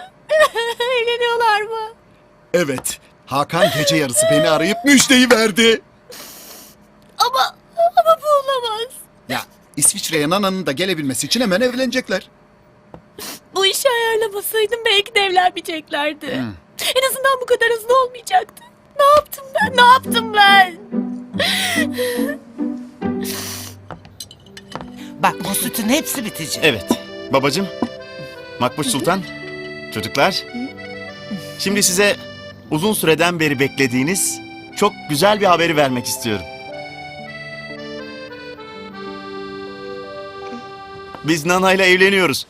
Evleniyorlar mı? Evet. Hakan gece yarısı beni arayıp müjdeyi verdi. Ama ama bu olamaz. Ya İsviçre'ye Nana'nın da gelebilmesi için hemen evlenecekler. Bu işi ayarlamasaydım belki de evlenmeyeceklerdi. En azından bu kadar hızlı olmayacaktı. Ne yaptım ben? Ne yaptım ben? Bak o sütün hepsi bitecek. Evet. Babacım, Makbuş Sultan, çocuklar. Şimdi size uzun süreden beri beklediğiniz çok güzel bir haberi vermek istiyorum. Biz Nana ile evleniyoruz.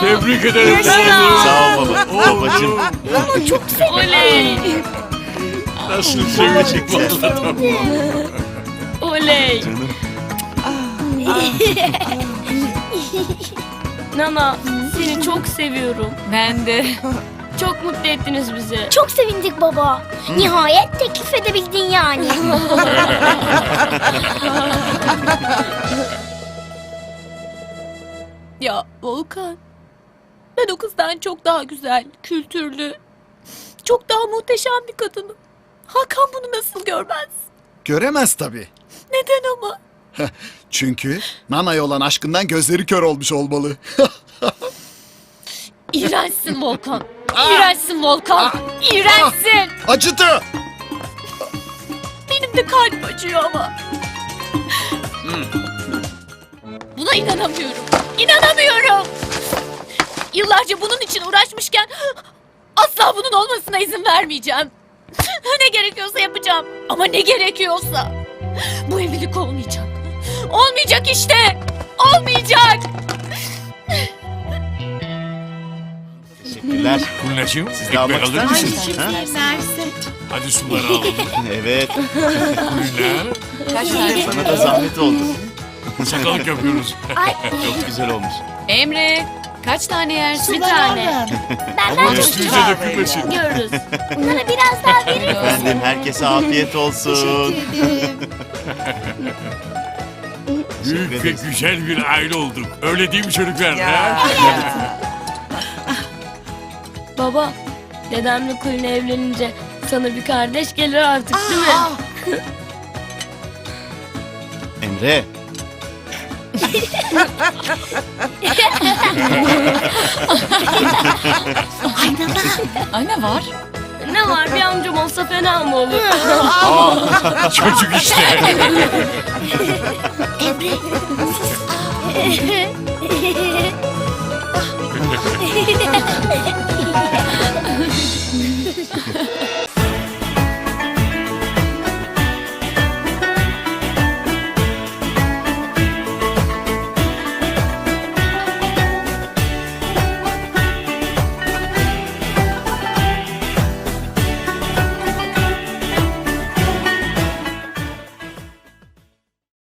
Tebrik ederim. Sağ ol baba. Babacım. Oley! Nasıl sevecek vallahi. Oley! Canım. Nana seni çok seviyorum. Ben de. Çok mutlu ettiniz bizi. Çok sevindik baba. Nihayet teklif edebildin yani. Ya Volkan. Ben o kızdan çok daha güzel, kültürlü, çok daha muhteşem bir kadınım. Hakan bunu nasıl görmez? Göremez tabii. Neden ama? Çünkü Nana'ya olan aşkından gözleri kör olmuş olmalı. İğrençsin Volkan. İğrençsin Volkan. İğrençsin. Acıdı. Benim de kalbim acıyor ama. Buna inanamıyorum. İnanamıyorum. Yıllarca bunun için uğraşmışken asla bunun olmasına izin vermeyeceğim. ne gerekiyorsa yapacağım. Ama ne gerekiyorsa. Bu evlilik olmayacak. Olmayacak işte. Olmayacak. Teşekkürler. Kulinacığım Siz de almak ister misiniz? Ha? Hadi suları alalım. Evet. Kulina. Kaç tane Sana da zahmet oldu. Sakalık yapıyoruz. Çok güzel olmuş. Emre kaç tane yersin? Bir tane. Benden çok Üstünüze dökülmesin. Görürüz. bunlara biraz daha verir misin? Efendim herkese afiyet olsun. Büyük ve ederiz. güzel bir aile olduk. Öyle değil mi çocuklar? Ya. ha? Baba, dedemle Kulina evlenince sana bir kardeş gelir artık değil mi? Emre. Anne var. Ne var bir amcam olsa fena mı olur? Çocuk işte. Emre.